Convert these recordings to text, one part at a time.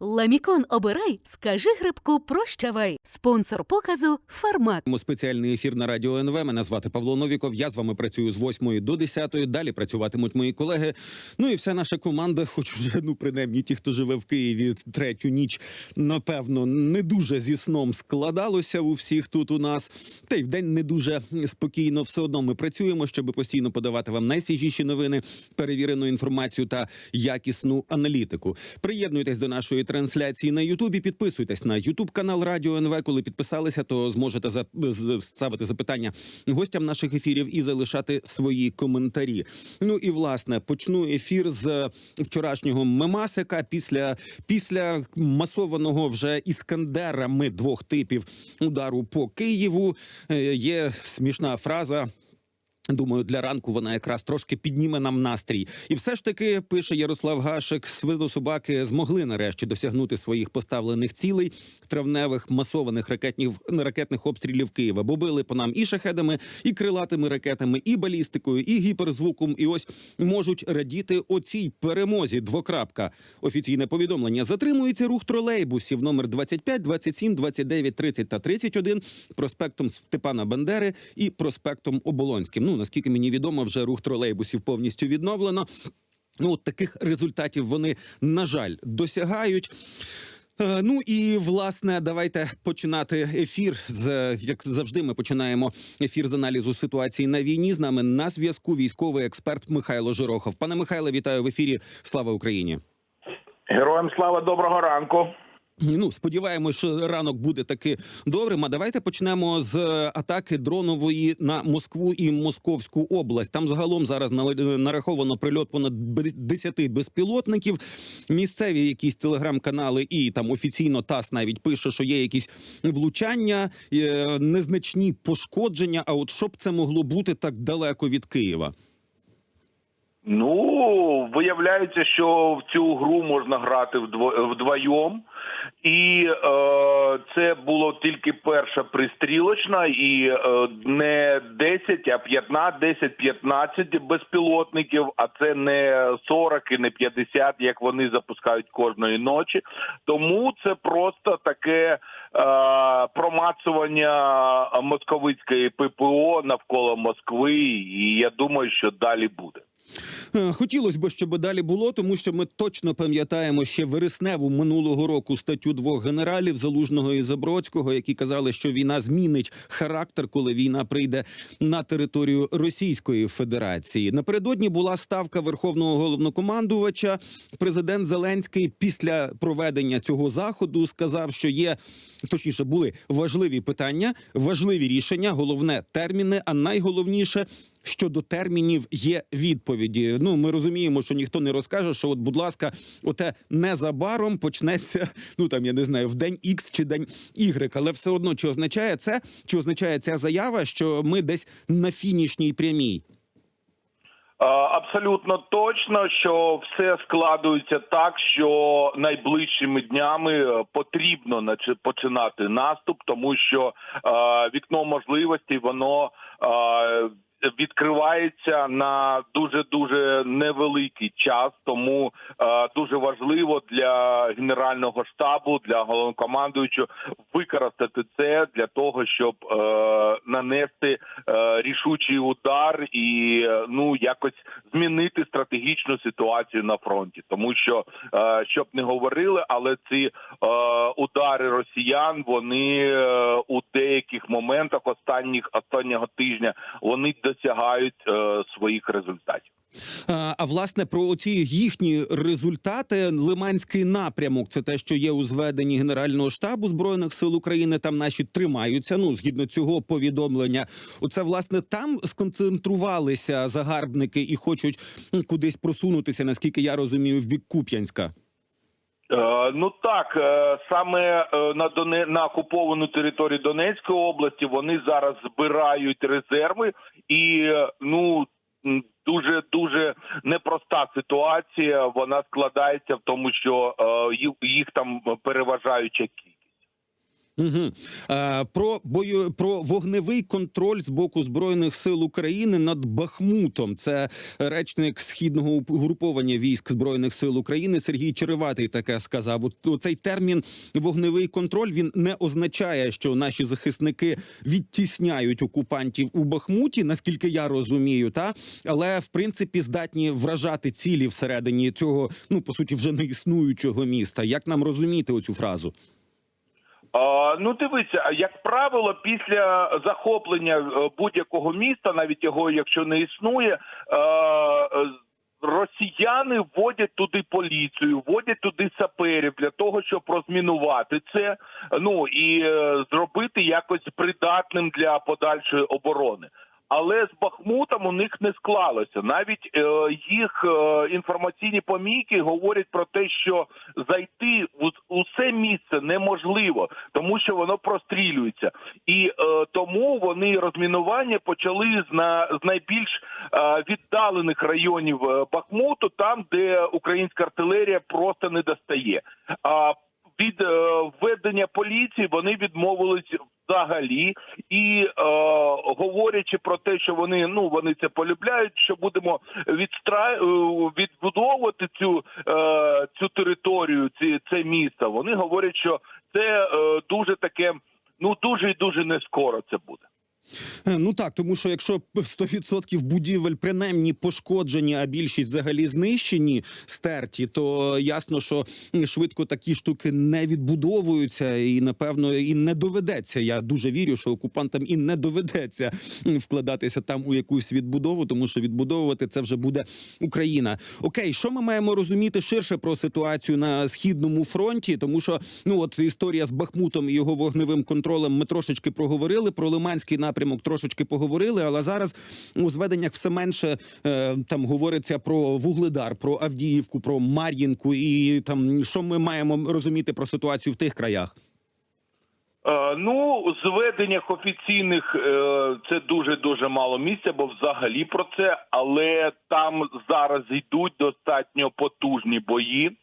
Ламікон обирай, скажи грибку прощавай. Спонсор показу Фармак. Маємо Спеціальний ефір на радіо НВ. Мене звати Павло Новіков. Я з вами працюю з 8 до 10. Далі працюватимуть мої колеги. Ну і вся наша команда, хоч уже ну принаймні ті, хто живе в Києві третю ніч, напевно, не дуже зі сном складалося у всіх тут у нас. Та й вдень не дуже спокійно. Все одно ми працюємо, щоб постійно подавати вам найсвіжіші новини, перевірену інформацію та якісну аналітику. Приєднуйтесь до нашої трансляції на Ютубі. Підписуйтесь на Ютуб канал Радіо НВ. Коли підписалися, то зможете ставити запитання гостям наших ефірів і залишати свої коментарі. Ну і власне почну ефір з вчорашнього мемасика після, після масованого вже іскандерами двох типів удару по Києву. Е, Є смішна фраза. Думаю, для ранку вона якраз трошки підніме нам настрій. І все ж таки пише Ярослав Гашик, свинособаки змогли нарешті досягнути своїх поставлених цілей травневих масованих ракетних ракетних обстрілів Києва. Бо били по нам і шахедами, і крилатими ракетами, і балістикою, і гіперзвуком. І ось можуть радіти оцій перемозі. Двокрапка. Офіційне повідомлення. Затримується рух тролейбусів номер 25, 27, 29, 30 та 31 проспектом Степана Бандери і проспектом Оболонським. Ну наскільки мені відомо, вже рух тролейбусів повністю відновлено. Ну, от таких результатів вони, на жаль, досягають. Е, Ну і власне, давайте починати ефір. З як завжди, ми починаємо ефір з аналізу ситуації на війні. З нами на зв'язку військовий експерт Михайло Жирохов. Пане Михайле, вітаю в ефірі. Слава Україні! Героям слава доброго ранку. Ну, сподіваємось, що ранок буде таки добрим. А давайте почнемо з атаки дронової на Москву і Московську область. Там загалом зараз нараховано прильот понад бе- 10 безпілотників. Місцеві якісь телеграм-канали і там офіційно ТАСС навіть пише, що є якісь влучання, е, незначні пошкодження. А от що б це могло бути так далеко від Києва? Ну виявляється, що в цю гру можна грати вдво- вдвоєм. І е, це було тільки перша пристрілочна, і е, не 10, а 15, 10-15 безпілотників, а це не 40 і не 50, як вони запускають кожної ночі. Тому це просто таке е, промацування московицької ППО навколо Москви, і я думаю, що далі буде. Е, Хотілося б, щоб далі було, тому що ми точно пам'ятаємо ще вересневу минулого року статтю двох генералів Залужного і Забродського, які казали, що війна змінить характер, коли війна прийде на територію Російської Федерації. Напередодні була ставка верховного головнокомандувача. Президент Зеленський після проведення цього заходу сказав, що є точніше були важливі питання, важливі рішення, головне терміни, а найголовніше. Щодо термінів є відповіді. Ну ми розуміємо, що ніхто не розкаже, що от, будь ласка, оте незабаром почнеться. Ну там я не знаю, в день X чи день Y, але все одно чи означає це, чи означає ця заява, що ми десь на фінішній прямій. Абсолютно точно, що все складується так, що найближчими днями е, потрібно починати наступ, тому що е, вікно можливостей воно е, відкривається на дуже дуже невеликий час. Тому е, дуже важливо для генерального штабу, для головнокомандуючого використати це для того, щоб е, нанести е, рішучий удар і е, ну якось змінити стратегічну ситуацію на фронті, тому що е, щоб не говорили, але ці е, удари росіян вони е, у деяких моментах останніх останнього тижня вони досягають е, своїх результатів. А, власне про оці їхні результати Лиманський напрямок. Це те, що є у зведенні Генерального штабу збройних сил України. Там наші тримаються. Ну згідно цього повідомлення. Оце власне там сконцентрувалися загарбники і хочуть кудись просунутися. Наскільки я розумію, в бік Куп'янська. Е, Ну так е, саме е, на Доне на окуповану територію Донецької області вони зараз збирають резерви, і ну дуже дуже непроста ситуація. Вона складається в тому, що їх там переважаюча кількість. Угу. Е, про бою про вогневий контроль з боку збройних сил України над Бахмутом. Це речник східного угруповання військ збройних сил України Сергій Череватий таке сказав. От цей термін вогневий контроль він не означає, що наші захисники відтісняють окупантів у Бахмуті, наскільки я розумію, та але в принципі здатні вражати цілі всередині цього, ну по суті, вже не існуючого міста. Як нам розуміти оцю фразу? Ну, дивися, як правило, після захоплення е, будь-якого міста, навіть його, якщо не існує, е, росіяни вводять туди поліцію, вводять туди саперів для того, щоб розмінувати це, ну і е, зробити якось придатним для подальшої оборони. Але з Бахмутом у них не склалося. Навіть е, їх е, інформаційні помійки говорять про те, що зайти у це місце неможливо, тому що воно прострілюється, і е, тому вони розмінування почали з на з найбільш е, віддалених районів е, Бахмуту, там де українська артилерія просто не достає. А від е, введення поліції вони відмовились взагалі, і е, говорячи про те, що вони ну вони це полюбляють, що будемо відстра... е, відбудовувати цю, е, цю територію, ці це місто. Вони говорять, що це е, дуже таке, ну дуже і дуже не скоро це буде. Е, Ну так, тому що якщо 100% будівель принаймні пошкоджені, а більшість взагалі знищені, стерті, то ясно, що швидко такі штуки не відбудовуються, і напевно і не доведеться. Я дуже вірю, що окупантам і не доведеться вкладатися там у якусь відбудову, тому що відбудовувати це вже буде Україна. Окей, що ми маємо розуміти ширше про ситуацію на східному фронті, тому що ну от історія з Бахмутом і його вогневим контролем ми трошечки проговорили про Лиманський напрямок. Трошечки поговорили, але зараз у зведеннях все менше е, там говориться про вугледар, про Авдіївку, про Мар'їнку, і там що ми маємо розуміти про ситуацію в тих краях. Е, Ну, в зведеннях офіційних е, це дуже дуже мало місця, бо взагалі про це, але там зараз йдуть достатньо потужні бої.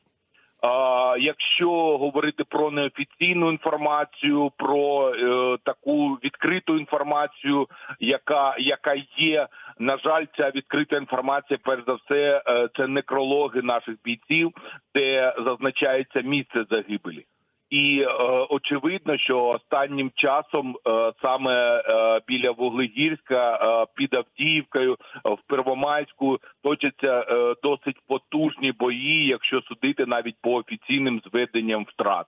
А якщо говорити про неофіційну інформацію, про е, таку відкриту інформацію, яка яка є, на жаль, ця відкрита інформація, перш за все, е, це некрологи наших бійців, де зазначається місце загибелі. І е, очевидно, що останнім часом е, саме е, біля Вуглегірська, е, під Авдіївкою, е, в Первомайську точаться е, досить потужні бої, якщо судити навіть по офіційним зведенням втрат.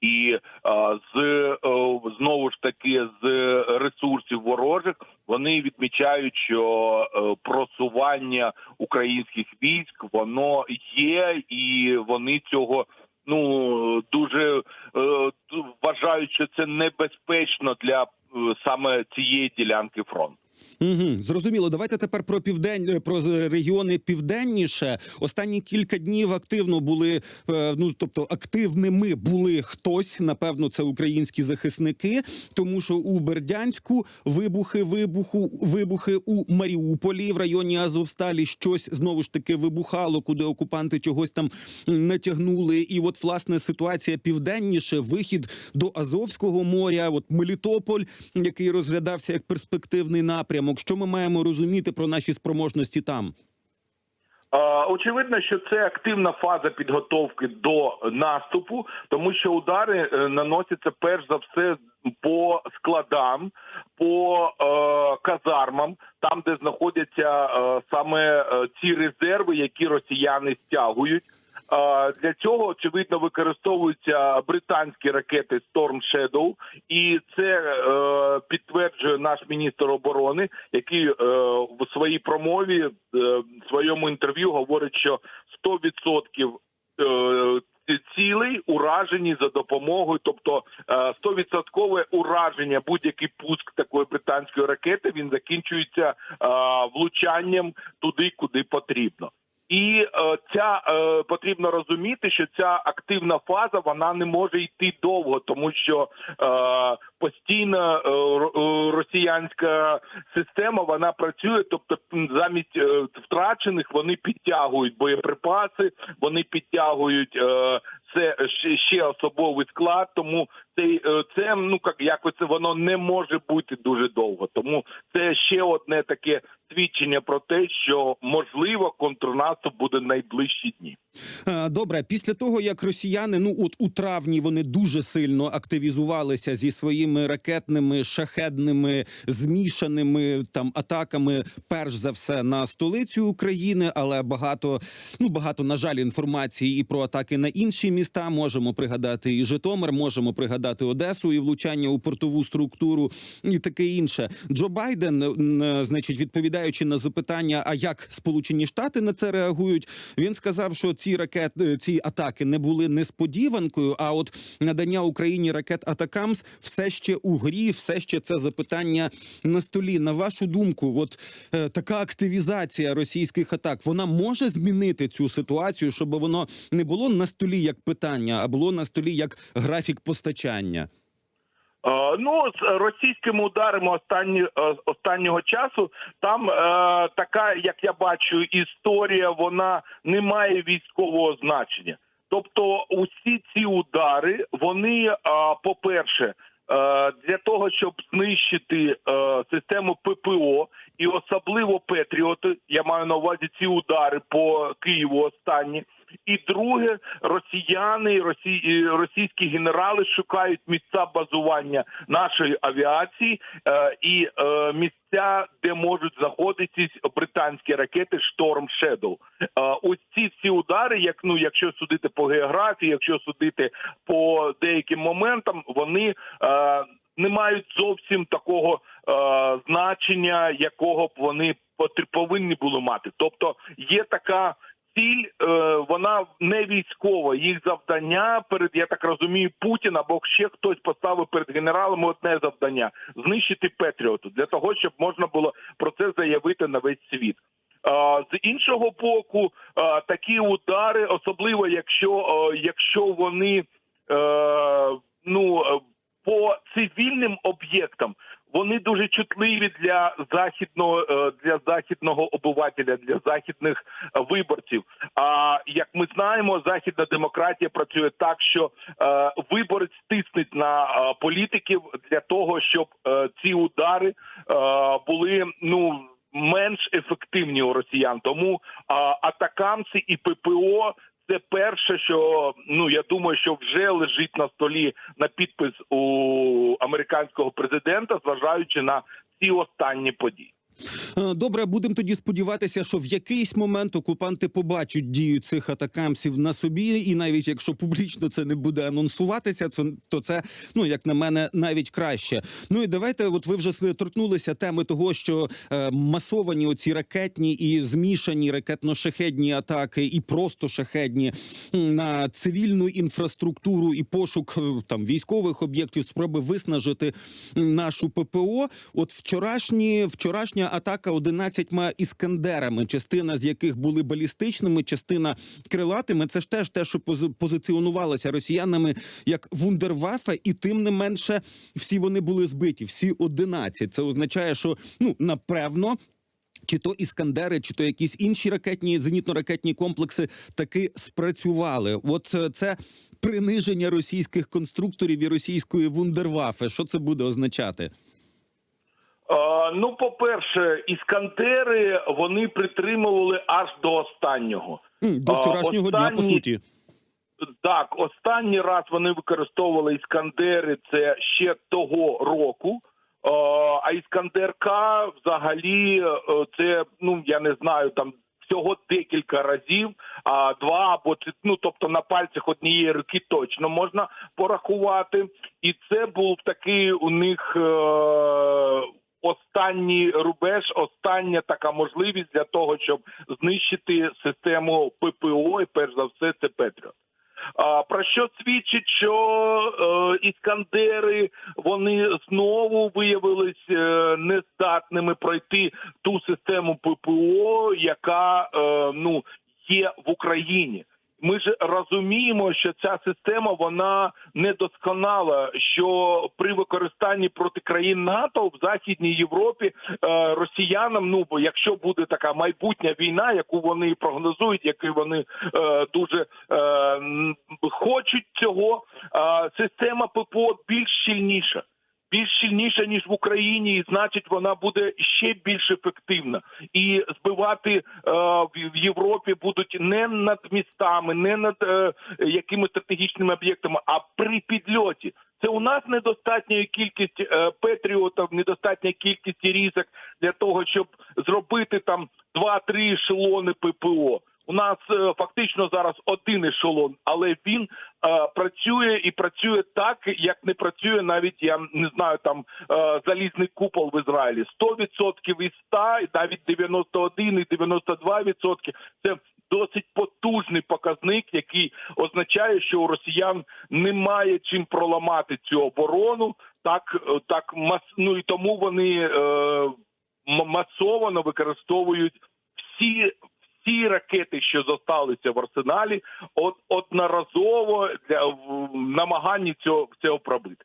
І е, з е, знову ж таки з ресурсів ворожих вони відмічають, що просування українських військ воно є, і вони цього ну дуже е, вважають, що це небезпечно для е, саме цієї ділянки фронту. Угу, зрозуміло. Давайте тепер про південь про регіони південніше. Останні кілька днів активно були е, ну тобто активними були хтось. Напевно, це українські захисники, тому що у Бердянську вибухи, вибуху, вибухи у Маріуполі в районі Азовсталі щось знову ж таки вибухало, куди окупанти чогось там натягнули. І от власне ситуація південніше, вихід до Азовського моря, от Мелітополь, який розглядався як перспективний напрямок. Що ми маємо розуміти про наші спроможності там? Очевидно, що це активна фаза підготовки до наступу, тому що удари е, наносяться перш за все по складам, по е, казармам, там де знаходяться е, саме е, ці резерви, які росіяни стягують. Е, Для цього очевидно використовуються британські ракети Storm Shadow, і це е, підтверджує наш міністр оборони, який е, в своїй промові е, в своєму інтерв'ю говорить, що 100% е, ці- цілей уражені за допомогою, тобто е, 100% ураження будь-який пуск такої британської ракети він закінчується е, влучанням туди, куди потрібно. І е, ця е, потрібно розуміти, що ця активна фаза вона не може йти довго, тому що е, постійно е, е, росіянська система вона працює, тобто замість е, втрачених вони підтягують боєприпаси, вони підтягують е, це ще, особовий склад. Тому це, е, це ну як якось воно не може бути дуже довго. Тому це ще одне таке свідчення про те, що можливо контрнаступ буде найближчі дні. Е, Добре, після того як росіяни, ну от у травні вони дуже сильно активізувалися зі своїми ракетними шахедними змішаними там атаками, перш за все на столицю України, але багато ну багато на жаль інформації і про атаки на інші міста. Можемо пригадати і Житомир, можемо пригадати Одесу і влучання у портову структуру і таке інше. Джо Байден, значить, відповідаючи на запитання, а як Сполучені Штати на це реагують, він сказав, що ці ракет, е, ці атаки не були несподіванкою. А от надання Україні ракет Атакамс все ще у грі, все ще це запитання на столі. На вашу думку, от е, така активізація російських атак вона може змінити цю ситуацію, щоб воно не було на столі як питання, а було на столі як графік постачання. Е, Ну, з російськими ударами останні, е, останнього часу там е, така, як я бачу, історія вона не має військового значення. Тобто, усі ці удари, вони, е, по-перше, е, для того, щоб знищити е, систему ППО і особливо Петріоти, я маю на увазі ці удари по Києву останні. І друге, росіяни, росі... російські генерали шукають місця базування нашої авіації е, і е, місця, де можуть знаходитись британські ракети Шторм. Е, ось ці всі удари, як ну, якщо судити по географії, якщо судити по деяким моментам, вони е, не мають зовсім такого е, значення, якого б вони повинні були мати. Тобто є така ціль, е, вона не військова. Їх завдання перед я так розумію, Путін або ще хтось поставив перед генералами одне завдання знищити Петріоту для того, щоб можна було про це заявити на весь світ. З іншого боку, такі удари, особливо якщо, е, якщо вони е, ну по цивільним об'єктам. Вони дуже чутливі для західного е, для західного обивателя, для західних е, виборців. А як ми знаємо, західна демократія працює так, що е, виборець тиснить на політиків для того, щоб ці удари були ну менш ефективні у росіян. Тому а, атакамці і ППО це перше, що ну я думаю, що вже лежить на столі на підпис у американського президента, зважаючи на ці останні події. Е, Добре, будемо тоді сподіватися, що в якийсь момент окупанти побачать дію цих атакамсів на собі, і навіть якщо публічно це не буде анонсуватися, то це ну як на мене навіть краще. Ну і давайте, от ви вже торкнулися теми того, що е, масовані оці ракетні і змішані ракетно-шахедні атаки, і просто шахедні на цивільну інфраструктуру і пошук е, там військових об'єктів, спроби виснажити нашу ППО. От вчорашні вчорашня атака 11 іскандерами, частина з яких були балістичними, частина крилатими. Це ж теж те, що пози- позиціонувалося росіянами як вундервафе, і тим не менше всі вони були збиті. Всі 11. Це означає, що ну напевно. Чи то іскандери, чи то якісь інші ракетні зенітно-ракетні комплекси таки спрацювали. От е, це приниження російських конструкторів і російської вундервафи. Що це буде означати? Е, ну, по-перше, іскандери вони притримували аж до останнього. До А, вчорашнього дня, по суті. Так, останній раз вони використовували іскандери це ще того року. Е, А іскандер К взагалі е, це ну я не знаю там. Всього декілька разів, а два або ну, тобто на пальцях однієї руки точно можна порахувати, і це був такий у них е, останній рубеж, остання така можливість для того, щоб знищити систему ППО, і перш за все, це Петріот. А про що свідчить, що е, іскандери вони знову виявились е, нездатними пройти ту систему ППО, яка е, ну є в Україні. Ми ж розуміємо, що ця система вона недосконала. Що при використанні проти країн НАТО в Західній Європі е, росіянам, ну бо якщо буде така майбутня війна, яку вони прогнозують, яку вони е, дуже е, хочуть цього, система ППО більш щільніша. Більш щільніша ніж в Україні, і значить вона буде ще більш ефективна. І збивати е, в Європі будуть не над містами, не над е, якимись стратегічними об'єктами, а при підльоті. Це у нас недостатня кількість е, петріотів, недостатня кількість різок для того, щоб зробити там два-три ешелони ППО. У нас е, фактично зараз один ешелон, але він е, працює і працює так, як не працює навіть я не знаю там е, залізний купол в Ізраїлі. 100% із 100, і навіть 91 і 92% – це досить потужний показник, який означає, що у росіян немає чим проламати цю оборону. Так, е, так ну і тому вони е, масово використовують всі. Всі ракети, що зосталися в арсеналі, от одноразово для в намаганні цього цього пробити.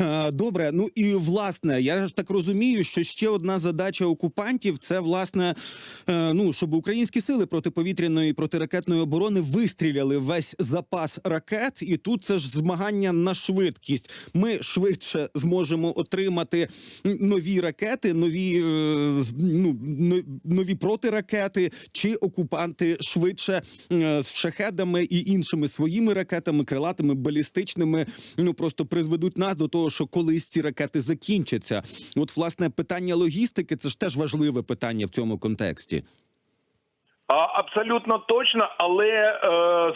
Е, Добре, ну і власне, я ж так розумію, що ще одна задача окупантів це власне, е, ну щоб українські сили протиповітряної і протиракетної оборони вистріляли весь запас ракет, і тут це ж змагання на швидкість. Ми швидше зможемо отримати нові ракети, нові е, ну но- нові протиракети, чи окупанти швидше з шахедами і іншими своїми ракетами, крилатими, балістичними, ну просто призведуть нас до того, що колись ці ракети закінчаться. От, власне, питання логістики це ж теж важливе питання в цьому контексті. Абсолютно точно, але е,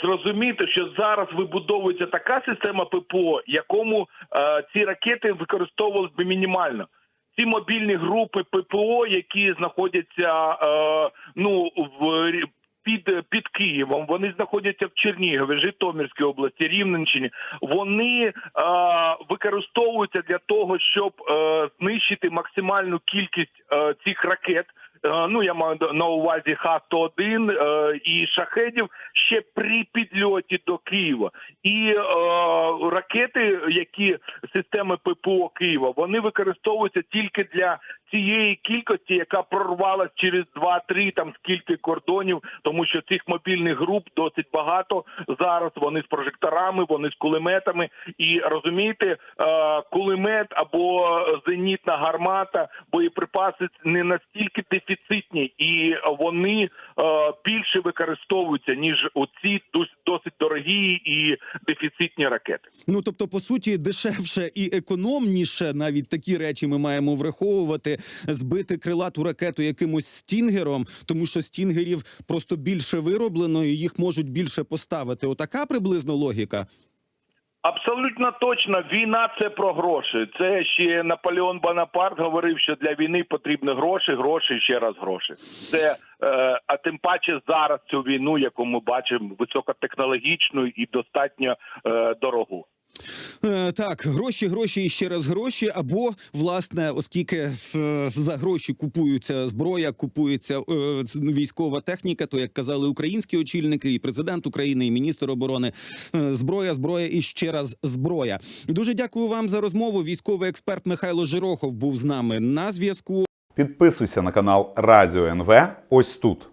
зрозуміти, що зараз вибудовується така система ППО, якому е, ці ракети використовувалися би мінімально. Ці мобільні групи ППО, які знаходяться е, ну в під, під Києвом, вони знаходяться в Чернігові, Житомирській області, Рівненщині. Вони е, використовуються для того, щоб е, знищити максимальну кількість е, цих ракет. Е, Ну, я маю на увазі Х-101 е, і шахедів ще при підльоті до Києва. І е, ракети, які системи ППО Києва, вони використовуються тільки для цієї кількості, яка прорвалась через 2-3 там скільки кордонів, тому що цих мобільних груп досить багато зараз. Вони з прожекторами, вони з кулеметами. І розумієте, е, кулемет або зенітна гармата, боєприпаси не настільки дефіцитні, і вони е, більше використовуються ніж оці дос- досить дорогі і дефіцитні ракети. Ну тобто, по суті, дешевше і економніше, навіть такі речі ми маємо враховувати, збити крилату ракету якимось стінгером, тому що стінгерів просто більше вироблено, і їх можуть більше поставити. Отака приблизно логіка. Абсолютно точно, війна це про гроші. Це ще Наполеон Бонапарт говорив, що для війни потрібні гроші, гроші ще раз гроші. Це е, а тим паче зараз цю війну, яку ми бачимо, високотехнологічну і достатньо е, дорогу. Е, так, гроші, гроші і ще раз гроші. Або власне, оскільки за гроші купуються зброя, купується е, військова техніка, то як казали українські очільники, і президент України, і міністр оборони, е, зброя, зброя і ще раз зброя. Дуже дякую вам за розмову. Військовий експерт Михайло Жирохов був з нами на зв'язку. Підписуйся на канал Радіо НВ ось тут.